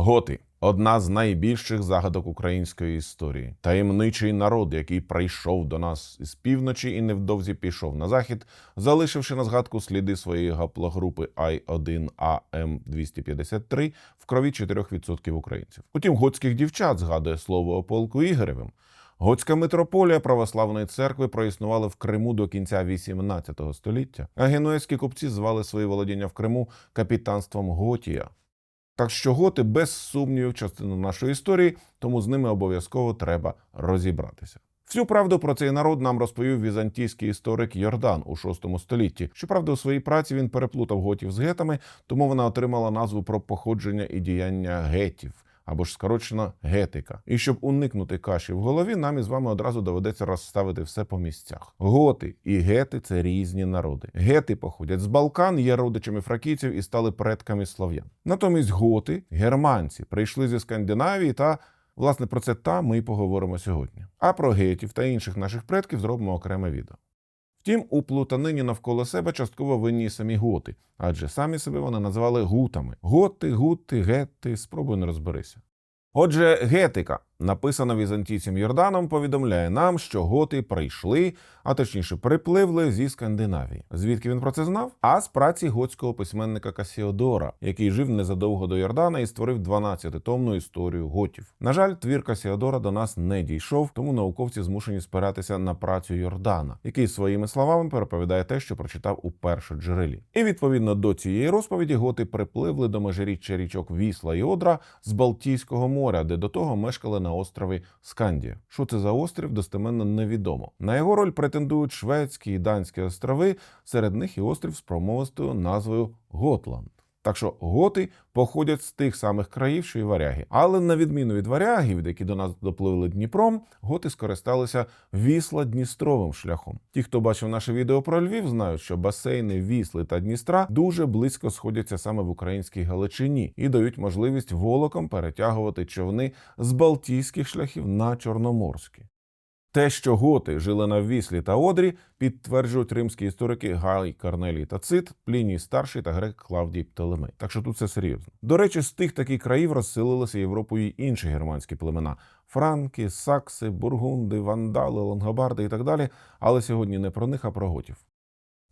Готи одна з найбільших загадок української історії. Таємничий народ, який прийшов до нас із півночі і невдовзі пішов на захід, залишивши на згадку сліди своєї гаплогрупи I1AM253 в крові 4% українців. Утім, готських дівчат згадує слово о полку Ігоревим. Готська митрополія православної церкви проіснувала в Криму до кінця XVIII століття, а генуезькі купці звали свої володіння в Криму капітанством Готія. Так що готи без сумнівів частина нашої історії, тому з ними обов'язково треба розібратися. Всю правду про цей народ нам розповів візантійський історик Йордан у VI столітті. Щоправда, у своїй праці він переплутав готів з гетами, тому вона отримала назву про походження і діяння гетів. Або ж скорочено гетика. І щоб уникнути каші в голові, нам із вами одразу доведеться розставити все по місцях. Готи і гети це різні народи. Гети походять з Балкан, є родичами фракійців і стали предками слов'ян. Натомість готи, германці, прийшли зі Скандинавії та. Власне, про це та ми й поговоримо сьогодні. А про гетів та інших наших предків зробимо окреме відео. Втім, у плутанині навколо себе частково винні самі готи, адже самі себе вони називали гутами. Готи, гути, гети, спробуй не розберися. Отже, гетика, написана візантійцем Йорданом, повідомляє нам, що готи прийшли, а точніше припливли зі Скандинавії. Звідки він про це знав? А з праці готського письменника Касіодора, який жив незадовго до Йордана і створив 12-томну історію готів. На жаль, твір Касіодора до нас не дійшов, тому науковці змушені спиратися на працю Йордана, який своїми словами переповідає те, що прочитав у першоджерелі. І відповідно до цієї розповіді готи припливли до межиріччя річок Вісла і Одра з Балтійського моря, де до того мешкали на острові Скандія. Що це за острів, достеменно невідомо. На його роль претендують шведські і данські острови, серед них і острів з промовистою назвою Готланд. Так що готи походять з тих самих країв, що й варяги. Але на відміну від варягів, які до нас допливли Дніпром, готи скористалися вісла Дністровим шляхом. Ті, хто бачив наше відео про Львів, знають, що басейни Вісли та Дністра дуже близько сходяться саме в українській Галичині і дають можливість волоком перетягувати човни з Балтійських шляхів на Чорноморські. Те, що готи жили на Віслі та Одрі, підтверджують римські історики Гай Карнелій та Цит, Пліній старший та грек Клавдій Птолемей. Так що тут все серйозно. До речі, з тих таких країв розселилися Європою й інші германські племена: франки, сакси, бургунди, вандали, лонгобарди і так далі. Але сьогодні не про них, а про готів.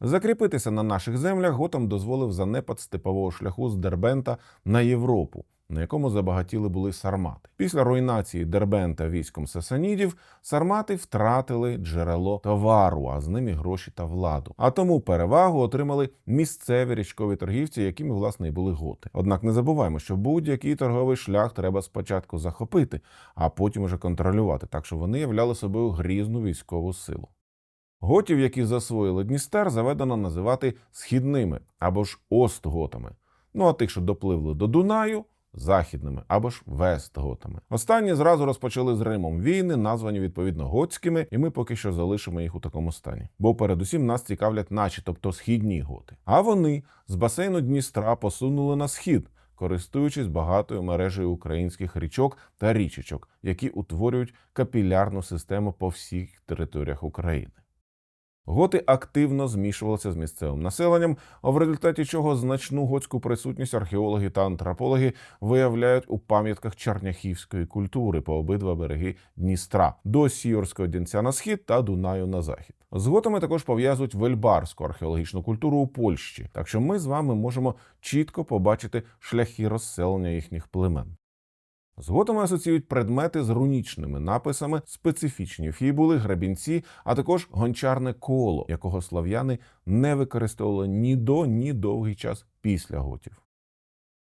Закріпитися на наших землях готам дозволив занепад степового шляху з Дербента на Європу, на якому забагатіли були сармати. Після руйнації Дербента військом сасанідів сармати втратили джерело товару, а з ними гроші та владу. А тому перевагу отримали місцеві річкові торгівці, якими власне і були готи. Однак не забуваємо, що будь-який торговий шлях треба спочатку захопити, а потім уже контролювати, так що вони являли собою грізну військову силу. Готів, які засвоїли Дністер, заведено називати східними або ж остготами. Ну а тих, що допливли до Дунаю, західними або ж вестготами. Останні зразу розпочали з Римом війни, названі відповідно готськими, і ми поки що залишимо їх у такому стані. Бо передусім нас цікавлять наші, тобто східні готи. А вони з басейну Дністра посунули на схід. Користуючись багатою мережею українських річок та річечок, які утворюють капілярну систему по всіх територіях України. Готи активно змішувалися з місцевим населенням, в результаті чого значну готську присутність археологи та антропологи виявляють у пам'ятках черняхівської культури по обидва береги Дністра до Сіорського Дінця на схід та Дунаю на захід. З готами також пов'язують вельбарську археологічну культуру у Польщі, так що ми з вами можемо чітко побачити шляхи розселення їхніх племен. З готами асоціюють предмети з рунічними написами, специфічні фібули, грабінці, а також гончарне коло, якого слав'яни не використовували ні до, ні довгий час після готів.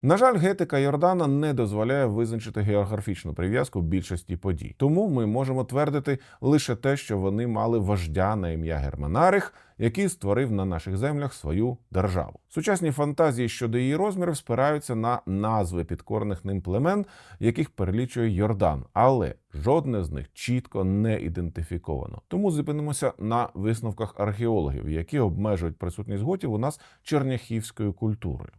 На жаль, гетика Йордана не дозволяє визначити географічну прив'язку більшості подій. Тому ми можемо твердити лише те, що вони мали вождя на ім'я Германарих, який створив на наших землях свою державу. Сучасні фантазії щодо її розмірів спираються на назви підкорених ним племен, яких перелічує Йордан, але жодне з них чітко не ідентифіковано. Тому зупинимося на висновках археологів, які обмежують присутність готів у нас черняхівською культурою.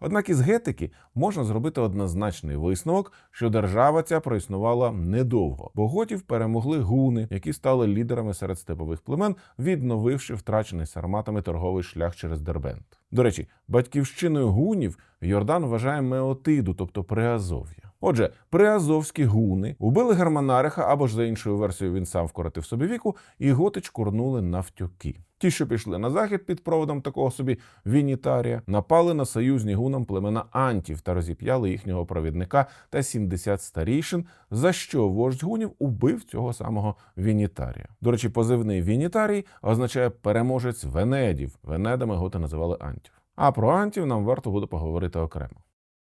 Однак із гетики можна зробити однозначний висновок, що держава ця проіснувала недовго, бо готів перемогли гуни, які стали лідерами серед степових племен, відновивши втрачений сарматами торговий шлях через Дербент. До речі, батьківщиною гунів Йордан вважає Меотиду, тобто Приазов'я. Отже, приазовські гуни убили Германариха, або ж за іншою версією він сам вкоротив собі віку, і готи чкурнули навтюки. Ті, що пішли на захід під проводом такого собі Вінітарія, напали на союзні гунам племена Антів та розіп'яли їхнього провідника та 70 старійшин, за що вождь гунів убив цього самого Вінітарія. До речі, позивний Вінітарій означає переможець Венедів. Венедами готи називали Антів. А про Антів нам варто буде поговорити окремо.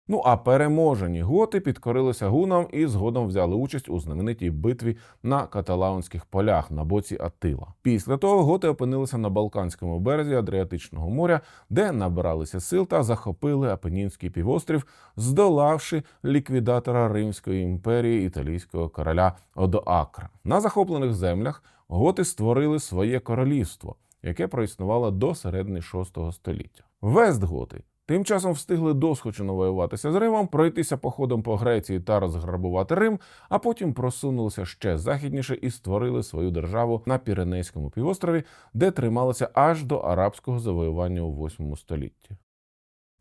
Ну а переможені готи підкорилися гунам і згодом взяли участь у знаменитій битві на каталаунських полях на боці Атила. Після того готи опинилися на Балканському березі Адріатичного моря, де набиралися сил та захопили Апенінський півострів, здолавши ліквідатора Римської імперії італійського короля Одоакра. На захоплених землях готи створили своє королівство, яке проіснувало до середини VI століття. Вестготи Тим часом встигли досхочу навоюватися з Римом, пройтися походом по Греції та розграбувати Рим, а потім просунулися ще західніше і створили свою державу на Піренейському півострові, де трималися аж до арабського завоювання у 8 столітті.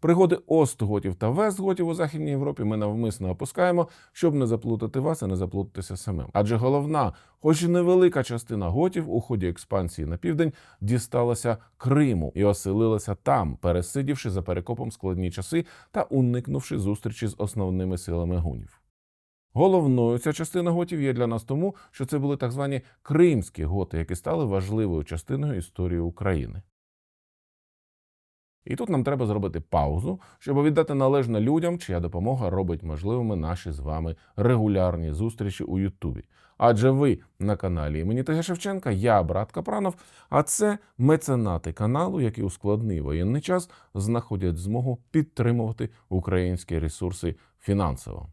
Пригоди Остготів та Вестготів у Західній Європі ми навмисно опускаємо, щоб не заплутати вас і не заплутатися самим. Адже головна, хоч і невелика частина готів у ході експансії на південь дісталася Криму і оселилася там, пересидівши за перекопом складні часи та уникнувши зустрічі з основними силами гунів. Головною ця частина готів є для нас тому, що це були так звані кримські готи, які стали важливою частиною історії України. І тут нам треба зробити паузу, щоб віддати належне людям, чия допомога робить можливими наші з вами регулярні зустрічі у Ютубі. Адже ви на каналі імені Теге Шевченка, я брат Капранов, а це меценати каналу, які у складний воєнний час знаходять змогу підтримувати українські ресурси фінансово.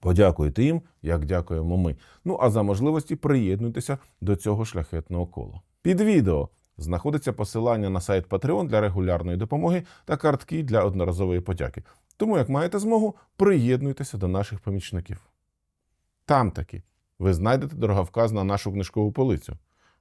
Подякуйте їм, як дякуємо ми. Ну а за можливості приєднуйтеся до цього шляхетного кола. Під відео знаходиться посилання на сайт Patreon для регулярної допомоги та картки для одноразової подяки. Тому, як маєте змогу, приєднуйтеся до наших помічників. Там таки ви знайдете дороговказ на нашу книжкову полицю,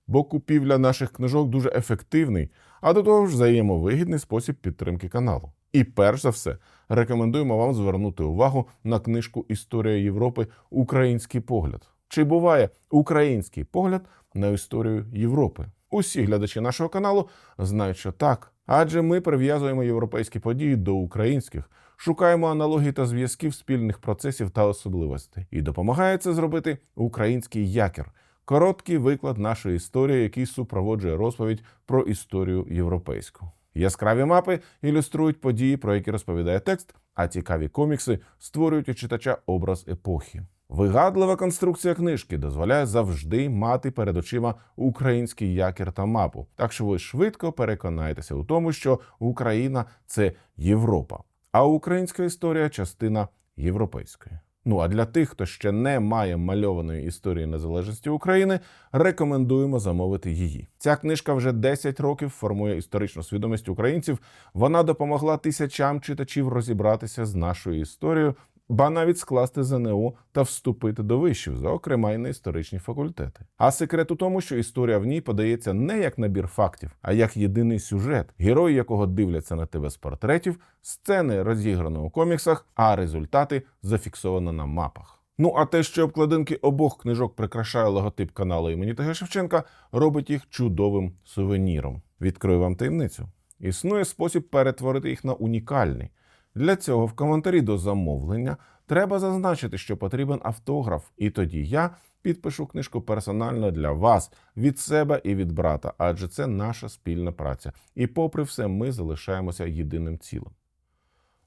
бо купівля наших книжок дуже ефективний, а до того ж взаємовигідний спосіб підтримки каналу. І перш за все рекомендуємо вам звернути увагу на книжку Історія Європи Український погляд. Чи буває український погляд на історію Європи? Усі глядачі нашого каналу знають, що так. Адже ми прив'язуємо європейські події до українських, шукаємо аналогії та зв'язків спільних процесів та особливостей. І допомагає це зробити український якір короткий виклад нашої історії, який супроводжує розповідь про історію європейську. Яскраві мапи ілюструють події, про які розповідає текст, а цікаві комікси створюють у читача образ епохи. Вигадлива конструкція книжки дозволяє завжди мати перед очима український якір та мапу. Так що ви швидко переконаєтеся у тому, що Україна це Європа, а українська історія частина європейської. Ну а для тих, хто ще не має мальованої історії незалежності України, рекомендуємо замовити її. Ця книжка вже 10 років формує історичну свідомість українців. Вона допомогла тисячам читачів розібратися з нашою історією ба навіть скласти ЗНО та вступити до вишів, зокрема й на історичні факультети. А секрет у тому, що історія в ній подається не як набір фактів, а як єдиний сюжет, герої якого дивляться на тебе з портретів, сцени розіграно у коміксах, а результати зафіксовано на мапах. Ну а те, що обкладинки обох книжок прикрашає логотип каналу імені Т.Г. Шевченка, робить їх чудовим сувеніром. Відкрию вам таємницю. Існує спосіб перетворити їх на унікальний. Для цього в коментарі до замовлення треба зазначити, що потрібен автограф, і тоді я підпишу книжку персонально для вас від себе і від брата, адже це наша спільна праця. І, попри все, ми залишаємося єдиним цілим.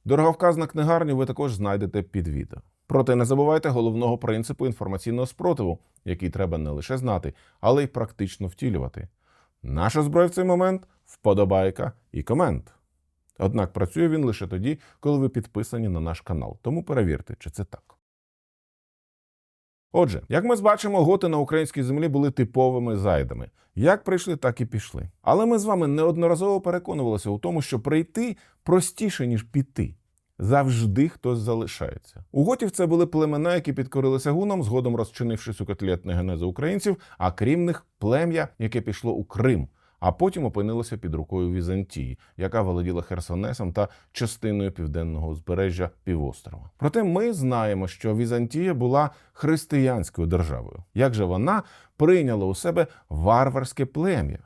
Дороговказ на книгарню ви також знайдете під відео. Проте не забувайте головного принципу інформаційного спротиву, який треба не лише знати, але й практично втілювати. Наша зброя в цей момент вподобайка і комент. Однак працює він лише тоді, коли ви підписані на наш канал. Тому перевірте, чи це так. Отже, як ми бачимо, готи на українській землі були типовими зайдами. Як прийшли, так і пішли. Але ми з вами неодноразово переконувалися у тому, що прийти простіше, ніж піти. Завжди хтось залишається. У готів це були племена, які підкорилися гунам, згодом розчинившись у котлетне генези українців, а крім них плем'я, яке пішло у Крим, а потім опинилося під рукою Візантії, яка володіла Херсонесом та частиною південного узбережжя півострова. Проте ми знаємо, що Візантія була християнською державою. Як же вона прийняла у себе варварське плем'я?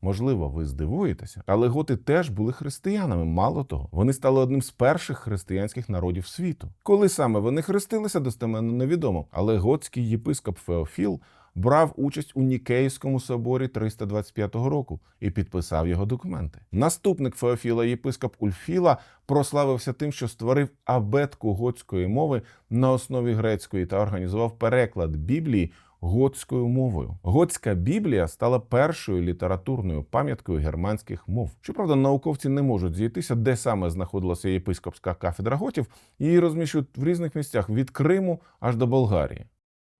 Можливо, ви здивуєтеся, але готи теж були християнами. Мало того, вони стали одним з перших християнських народів світу. Коли саме вони хрестилися, достеменно невідомо. Але готський єпископ Феофіл брав участь у Нікейському соборі 325 року і підписав його документи. Наступник Феофіла, єпископ Ульфіла, прославився тим, що створив абетку готської мови на основі грецької та організував переклад Біблії готською мовою. Готська Біблія стала першою літературною пам'яткою германських мов. Щоправда, науковці не можуть зійтися, де саме знаходилася єпископська кафедра готів, її розміщують в різних місцях від Криму аж до Болгарії.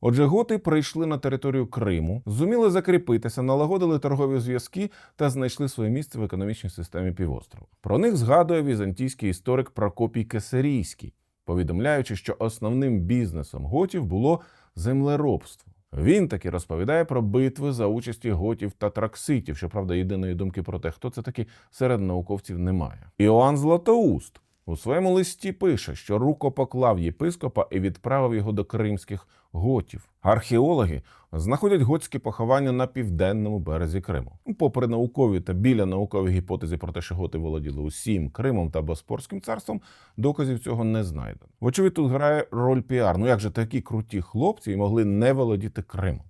Отже, готи прийшли на територію Криму, зуміли закріпитися, налагодили торгові зв'язки та знайшли своє місце в економічній системі півострова. Про них згадує візантійський історик Прокопій Кесарійський, повідомляючи, що основним бізнесом готів було землеробство. Він таки розповідає про битви за участі готів та тракситів. Щоправда, єдиної думки про те, хто це такі, серед науковців немає. Іоанн Златоуст у своєму листі пише, що рукопоклав єпископа і відправив його до кримських готів. Археологи знаходять готські поховання на південному березі Криму. Попри наукові та біля наукові гіпотези про те, що готи володіли усім Кримом та Боспорським царством, доказів цього не знайдено. Вочевидь, тут грає роль піар. Ну як же такі круті хлопці могли не володіти Кримом?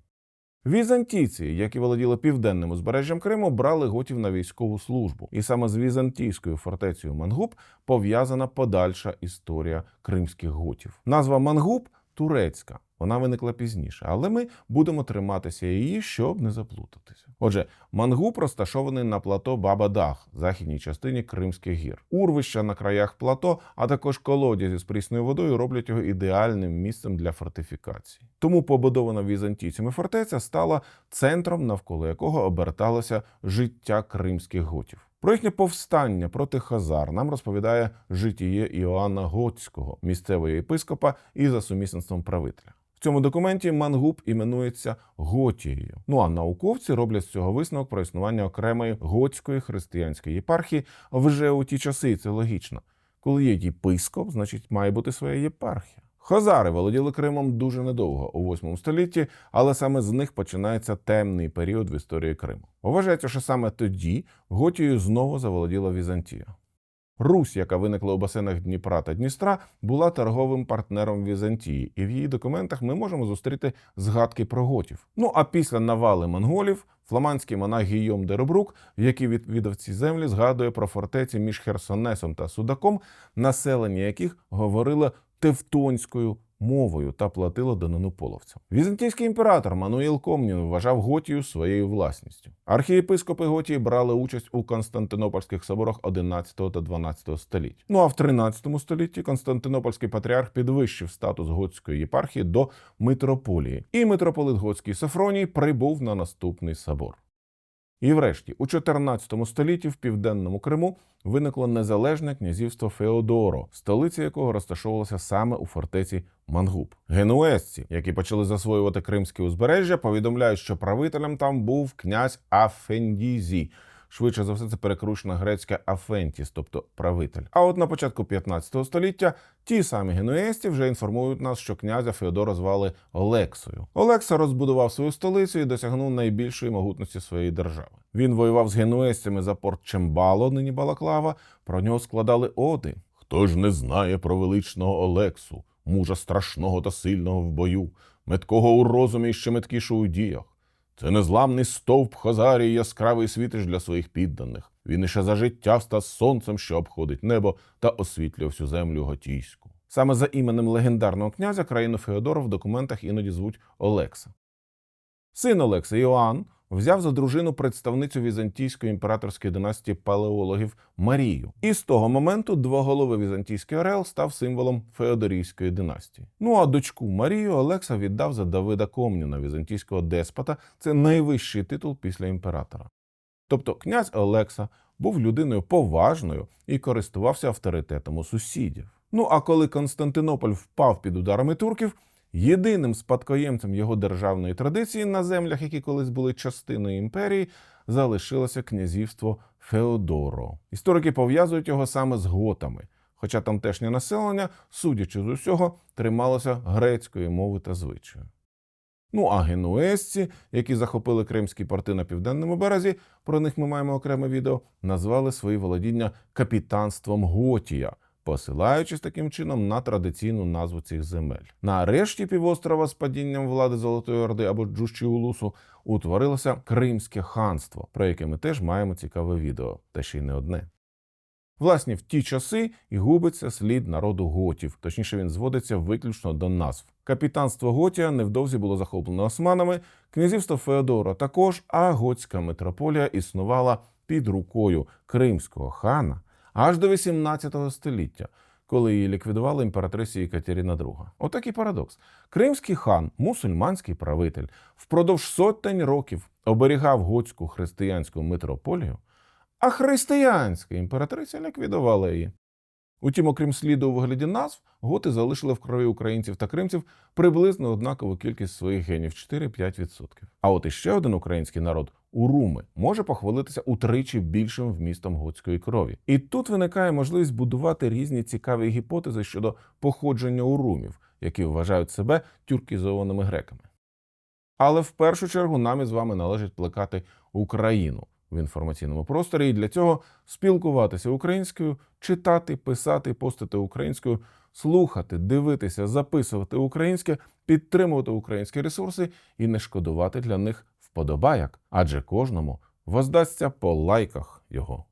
Візантійці, які володіли південним узбережжям Криму, брали готів на військову службу, і саме з візантійською фортецею Мангуб пов'язана подальша історія кримських готів. Назва Мангуб турецька. Вона виникла пізніше, але ми будемо триматися її, щоб не заплутатися. Отже, Мангуб розташований на плато Баба-Дах, західній частині Кримських гір. Урвища на краях плато, а також колодязі з прісною водою роблять його ідеальним місцем для фортифікації. Тому побудована візантійцями фортеця стала центром, навколо якого оберталося життя кримських готів. Про їхнє повстання проти Хазар нам розповідає житіє Іоанна Готського, місцевого єпископа і за сумісництвом правителя. Цьому документі Мангуб іменується Готією. Ну а науковці роблять з цього висновок про існування окремої готської християнської єпархії вже у ті часи, і це логічно. Коли є єпископ, значить має бути своя єпархія. Хазари володіли Кримом дуже недовго у 8 столітті, але саме з них починається темний період в історії Криму. Вважається, що саме тоді Готією знову заволоділа Візантія. Русь, яка виникла у басейнах Дніпра та Дністра, була торговим партнером Візантії, і в її документах ми можемо зустріти згадки про готів. Ну а після навали монголів, фламандський монах Гійом де Рубрук, який відвідав ці землі, згадує про фортеці між Херсонесом та Судаком, населення яких говорило тевтонською мовою та платило данину половцям. Візантійський імператор Мануїл Комнін вважав Готію своєю власністю. Архієпископи Готії брали участь у Константинопольських соборах 11 та 12 століть. Ну а в 13 столітті Константинопольський патріарх підвищив статус готської єпархії до митрополії, і митрополит Готський Софроній прибув на наступний собор. І врешті, у 14 столітті в південному Криму виникло незалежне князівство Феодоро, столиця якого розташовувалася саме у фортеці Мангуб. Генуезці, які почали засвоювати кримське узбережжя, повідомляють, що правителем там був князь Афендізі. Швидше за все, це перекручена грецька Афентіс, тобто правитель. А от на початку 15 століття ті самі генуесті вже інформують нас, що князя Феодора звали Олексою. Олекса розбудував свою столицю і досягнув найбільшої могутності своєї держави. Він воював з генуесцями за порт Чембало, нині Балаклава. Про нього складали оди. Хто ж не знає про величного Олексу, мужа страшного та сильного в бою, меткого у розумі і ще меткішого у діях. Це незламний стовп Хазарії, яскравий світиш для своїх підданих. Він іще за життя встав сонцем, що обходить небо, та освітлює всю землю готійську. Саме за іменем легендарного князя країну Феодора в документах іноді звуть Олекса. Син Олекса Іоанн взяв за дружину представницю візантійської імператорської династії палеологів Марію. І з того моменту двоголовий візантійський орел став символом Феодорійської династії. Ну а дочку Марію Олекса віддав за Давида Комніна, візантійського деспота. Це найвищий титул після імператора. Тобто князь Олекса був людиною поважною і користувався авторитетом у сусідів. Ну а коли Константинополь впав під ударами турків, єдиним спадкоємцем його державної традиції на землях, які колись були частиною імперії, залишилося князівство Феодоро. Історики пов'язують його саме з готами, хоча тамтешнє населення, судячи з усього, трималося грецької мови та звичаю. Ну а генуезці, які захопили кримські порти на південному березі, про них ми маємо окреме відео, назвали свої володіння капітанством Готія, посилаючись таким чином на традиційну назву цих земель. На решті півострова з падінням влади Золотої Орди або Джушчіулусу утворилося Кримське ханство, про яке ми теж маємо цікаве відео, та ще й не одне. Власне, в ті часи і губиться слід народу готів, точніше він зводиться виключно до назв. Капітанство Готія невдовзі було захоплено османами, князівство Феодора також, а готська митрополія існувала під рукою кримського хана аж до 18 століття, коли її ліквідувала імператриця Екатерина II. Отакий парадокс. Кримський хан, мусульманський правитель, впродовж сотень років оберігав готську християнську митрополію, а християнська імператриця ліквідувала її. Утім, окрім сліду у вигляді назв, готи залишили в крові українців та кримців приблизно однакову кількість своїх генів 4-5%. А от іще один український народ уруми може похвалитися утричі більшим вмістом готської крові. І тут виникає можливість будувати різні цікаві гіпотези щодо походження урумів, які вважають себе тюркізованими греками. Але в першу чергу нам із вами належить плекати Україну в інформаційному просторі, і для цього спілкуватися українською, читати, писати, постити українською, слухати, дивитися, записувати українське, підтримувати українські ресурси і не шкодувати для них вподобаяк, адже кожному воздасться по лайках його.